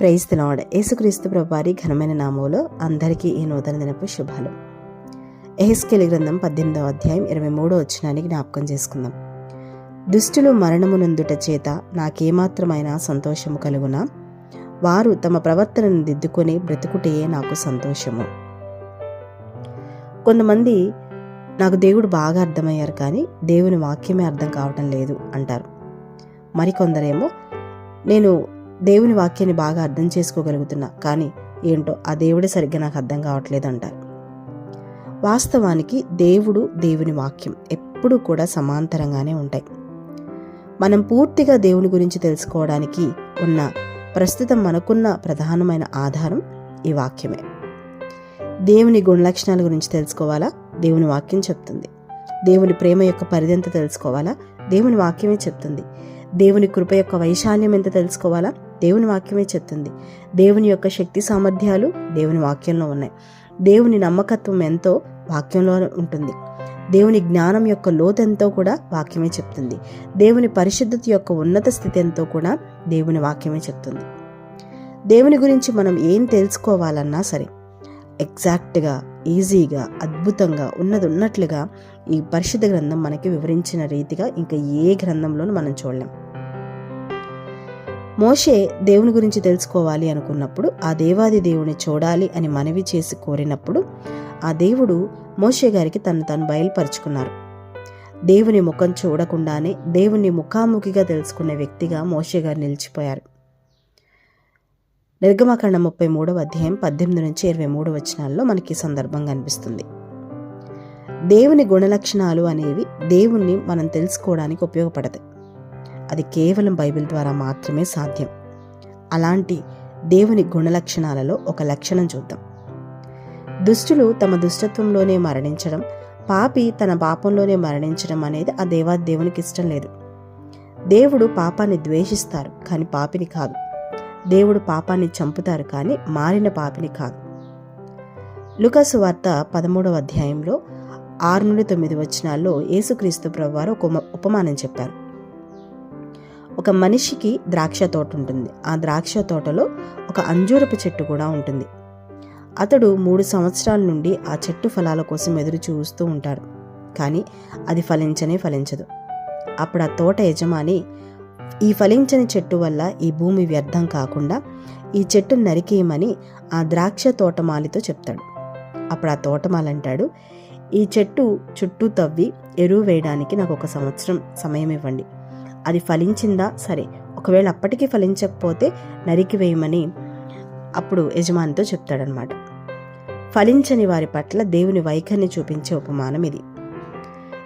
Praise తినవాడ యేసుక్రీస్తు ప్రభువారి ఘనమైన నామంలో అందరికీ ఈ నూతన దినపు శుభాలు. ఎహెస్కెలి గ్రంథం పద్దెనిమిదవ అధ్యాయం ఇరవై మూడో వచ్చినాన్ని జ్ఞాపకం చేసుకుందాం. దుష్టులు మరణమునందుట చేత నాకేమాత్రమైన సంతోషము కలుగునా? వారు తమ ప్రవర్తనను దిద్దుకొని బ్రతుకుటయే నాకు సంతోషము. కొంతమంది నాకు దేవుడు బాగా అర్థమయ్యారు కానీ దేవుని వాక్యమే అర్థం కావటం లేదు అంటారు. మరికొందరేమో నేను దేవుని వాక్యాన్ని బాగా అర్థం చేసుకోగలుగుతున్నా కానీ ఏంటో ఆ దేవుడే సరిగ్గా నాకు అర్థం కావట్లేదు అంటారు వాస్తవానికి దేవుడు దేవుని వాక్యం ఎప్పుడూ కూడా సమాంతరంగానే ఉంటాయి. మనం పూర్తిగా దేవుని గురించి తెలుసుకోవడానికి ఉన్న ప్రస్తుతం మనకున్న ప్రధానమైన ఆధారం ఈ వాక్యమే. దేవుని గుణలక్షణాల గురించి తెలుసుకోవాలా? దేవుని వాక్యం చెప్తుంది. దేవుని ప్రేమ యొక్క పరిధి తెలుసుకోవాలా? దేవుని వాక్యమే చెప్తుంది. దేవుని కృప యొక్క వైశాల్యం ఎంత తెలుసుకోవాలా? దేవుని వాక్యమే చెప్తుంది. దేవుని యొక్క శక్తి సామర్థ్యాలు దేవుని వాక్యంలో ఉన్నాయి. దేవుని నమ్మకత్వం ఎంతో వాక్యంలో ఉంటుంది. దేవుని జ్ఞానం యొక్క లోతెంతో కూడా వాక్యమే చెప్తుంది. దేవుని పరిశుద్ధత యొక్క ఉన్నత స్థితి ఎంతో కూడా దేవుని వాక్యమే చెప్తుంది. దేవుని గురించి మనం ఏం తెలుసుకోవాలన్నా సరే ఎగ్జాక్ట్గా ఈజీగా అద్భుతంగా ఉన్నది ఉన్నట్లుగా ఈ పరిశుద్ధ గ్రంథం మనకి వివరించిన రీతిగా ఇంకా ఏ గ్రంథంలోనూ మనం చూడలేం. మోషే దేవుని గురించి తెలుసుకోవాలి అనుకున్నప్పుడు ఆ దేవాది దేవుని చూడాలి అని మనవి చేసి కోరినప్పుడు ఆ దేవుడు మోషే గారికి తను తను బయలుపరుచుకున్నారు. దేవుని ముఖం చూడకుండానే దేవుని ముఖాముఖిగా తెలుసుకునే వ్యక్తిగా మోషే గారు నిలిచిపోయారు. నిర్గమకాండ ముప్పై మూడవ అధ్యాయం పద్దెనిమిది నుంచి ఇరవై మూడు వచనాల్లో మనకి సందర్భం కనిపిస్తుంది. దేవుని గుణలక్షణాలు అనేవి దేవుణ్ణి మనం తెలుసుకోవడానికి ఉపయోగపడతాయి. అది కేవలం బైబిల్ ద్వారా మాత్రమే సాధ్యం. అలాంటి దేవుని గుణలక్షణాలలో ఒక లక్షణం చూద్దాం. దుష్టులు తమ దుష్టత్వంలోనే మరణించడం పాపి తన పాపంలోనే మరణించడం అనేది ఆ దేవా దేవునికి ఇష్టం లేదు. దేవుడు పాపాన్ని ద్వేషిస్తారు కానీ పాపిని కాదు. దేవుడు పాపాన్ని చంపుతారు కానీ మారిన పాపిని కాదు. లుకసు వార్త పదమూడవ అధ్యాయంలో ఆరు నుండి తొమ్మిది వచనాల్లో యేసుక్రీస్తు ప్రభువారు ఒక ఉపమానం చెప్పారు. ఒక మనిషికి ద్రాక్ష తోట ఉంటుంది. ఆ ద్రాక్ష తోటలో ఒక అంజూరపు చెట్టు కూడా ఉంటుంది. అతడు మూడు సంవత్సరాల నుండి ఆ చెట్టు ఫలాల కోసం ఎదురు చూస్తూ ఉంటాడు. కానీ అది ఫలించనే ఫలించదు. అప్పుడు ఆ తోట యజమాని ఈ ఫలించని చెట్టు వల్ల ఈ భూమి వ్యర్థం కాకుండా ఈ చెట్టు నరికేయమని ఆ ద్రాక్ష తోటమాలితో చెప్తాడు. అప్పుడు ఆ తోటమాలంటాడు ఈ చెట్టు చుట్టూ తవ్వి ఎరువు వేయడానికి నాకు ఒక సంవత్సరం సమయం ఇవ్వండి. అది ఫలించిందా? సరే. ఒకవేళ అప్పటికీ ఫలించకపోతే నరికి వేయమని అప్పుడు యజమానితో చెప్తాడనమాట ఫలించని వారి పట్ల దేవుని వైఖరిని చూపించే ఉపమానం ఇది.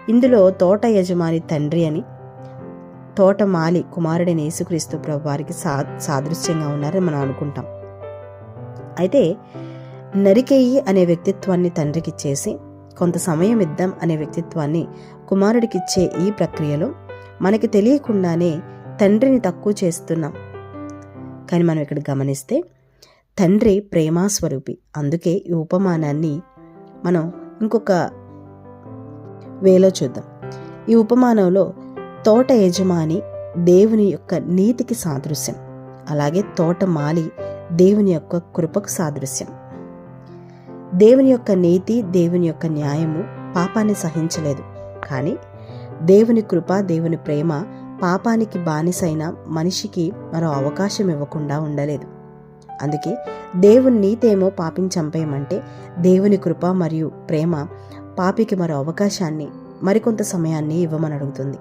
ఇందులో తోట యజమాని తండ్రి అని తోట మాలి కుమారుడైన యేసుక్రీస్తు ప్రభు వారికి సా సాదృశ్యంగా ఉన్నారని మనం అనుకుంటాం. అయితే నరికేయి అనే వ్యక్తిత్వాన్ని తండ్రికి ఇచ్చేసి కొంత సమయం ఇద్దాం అనే వ్యక్తిత్వాన్ని కుమారుడికిచ్చే ఈ ప్రక్రియలో మనకి తెలియకుండానే తండ్రిని తక్కువ చేస్తున్నాం. కానీ మనం ఇక్కడ గమనిస్తే తండ్రి ప్రేమాస్వరూపి. అందుకే ఈ ఉపమానాన్ని మనం ఇంకొక వేలో చూద్దాం. ఈ ఉపమానంలో తోట యజమాని దేవుని యొక్క నీతికి సాదృశ్యం. అలాగే తోట మాలి దేవుని యొక్క కృపకు సాదృశ్యం. దేవుని యొక్క నీతి దేవుని యొక్క న్యాయము పాపాన్ని సహించలేదు. కానీ దేవుని కృప దేవుని ప్రేమ పాపానికి బానిసైన మనిషికి మరో అవకాశం ఇవ్వకుండా ఉండలేదు. అందుకే దేవుని నీతేమో పాపిని చంపేయమంటే దేవుని కృప మరియు ప్రేమ పాపికి మరో అవకాశాన్ని మరికొంత సమయాన్ని ఇవ్వమని అడుగుతుంది.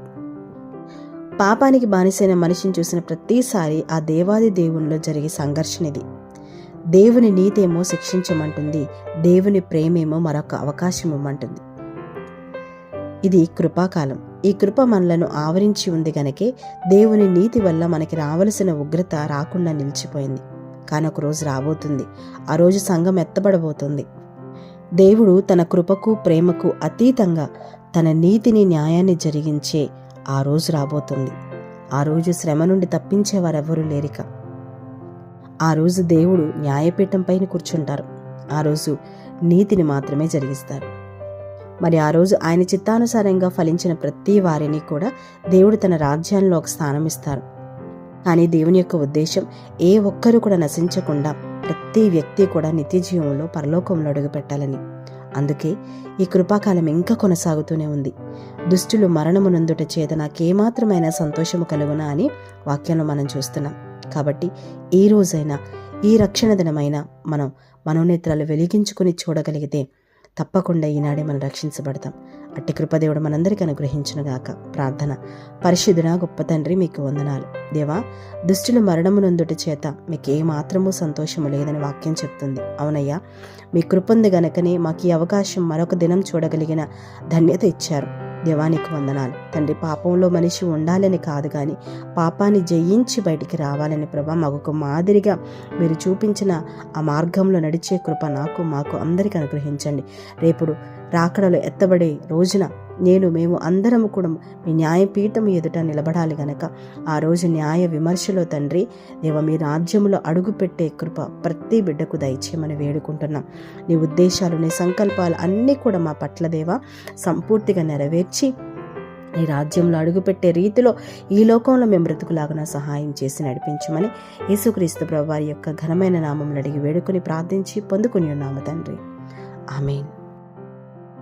పాపానికి బానిసైన మనిషిని చూసిన ప్రతిసారి ఆ దేవాది దేవునిలో జరిగే సంఘర్షణ ఇది. దేవుని నీతేమో శిక్షించమంటుంది దేవుని ప్రేమేమో మరొక అవకాశం ఇవ్వమంటుంది. ఇది కృపాకాలం. ఈ కృప మనలను ఆవరించి ఉంది గనకే దేవుని నీతి వల్ల మనకి రావలసిన ఉగ్రత రాకుండా నిలిచిపోయింది. కానీ ఒక రోజు రాబోతుంది. ఆ రోజు సంఘం ఎత్తబడబోతుంది. దేవుడు తన కృపకు ప్రేమకు అతీతంగా తన నీతిని న్యాయాన్ని జరిగించే ఆ రోజు రాబోతుంది. ఆ రోజు శ్రమ నుండి తప్పించేవారెవరూ లేరిక. ఆ రోజు దేవుడు న్యాయపీఠం పైన కూర్చుంటారు. ఆ రోజు నీతిని మాత్రమే జరిగిస్తారు. మరి ఆ రోజు ఆయన చిత్తానుసారంగా ఫలించిన ప్రతి వారిని కూడా దేవుడు తన రాజ్యాల్లో ఒక స్థానం ఇస్తారు. కానీ దేవుని యొక్క ఉద్దేశం ఏ ఒక్కరు కూడా నశించకుండా ప్రతి వ్యక్తి కూడా నిత్య జీవంలో పరలోకంలో అడుగుపెట్టాలని. అందుకే ఈ కృపాకాలం ఇంకా కొనసాగుతూనే ఉంది. దుష్టులు మరణమునందుట చేత నాకేమాత్రమైన సంతోషము కలుగునా అని వాక్యంలో మనం చూస్తున్నాం. కాబట్టి ఈ రోజైనా ఈ రక్షణ దినమైనా మనం మనోనేత్రాలు వెలిగించుకుని చూడగలిగితే తప్పకుండా ఈనాడే మనం రక్షించబడతాం. అట్టి కృపదేవుడు మనందరికీ అనుగ్రహించునుగాక ప్రార్థన. పరిశుద్ధుడా గొప్ప తండ్రి మీకు వందనాలు. దేవా దుష్టుల మరణమునందుటి చేత మీకు ఏ సంతోషము లేదని వాక్యం చెప్తుంది. అవునయ్యా మీ కృపంది గనకనే మాకు ఈ అవకాశం మరొక దినం చూడగలిగిన ధన్యత ఇచ్చారు. దేవానికి వందనాలు. తండ్రి పాపంలో మనిషి ఉండాలని కాదు కానీ పాపాన్ని జయించి బయటికి రావాలని ప్రభా మాకు మాదిరిగా మీరు చూపించిన ఆ మార్గంలో నడిచే కృప నాకు మాకు అందరికీ అనుగ్రహించండి. రేపుడు రాకడలో ఎత్తబడే రోజున నేను మేము అందరము కూడా మీ న్యాయపీఠం ఎదుట నిలబడాలి గనక. ఆ రోజు న్యాయ విమర్శలో తండ్రి దేవ మీ రాజ్యంలో అడుగుపెట్టే కృప ప్రతి బిడ్డకు దయచేయమని వేడుకుంటున్నాం. నీ ఉద్దేశాలు నీ సంకల్పాలు అన్నీ కూడా మా పట్ల దేవ సంపూర్తిగా నెరవేర్చి ఈ రాజ్యంలో అడుగుపెట్టే రీతిలో ఈ లోకంలో మేము బ్రతుకులాగా సహాయం చేసి నడిపించమని యేసుక్రీస్తు ప్రభు వారి యొక్క ఘనమైన నామములు అడిగి వేడుకొని ప్రార్థించి పొందుకుని ఉన్నాము తండ్రి. ఆమెన్.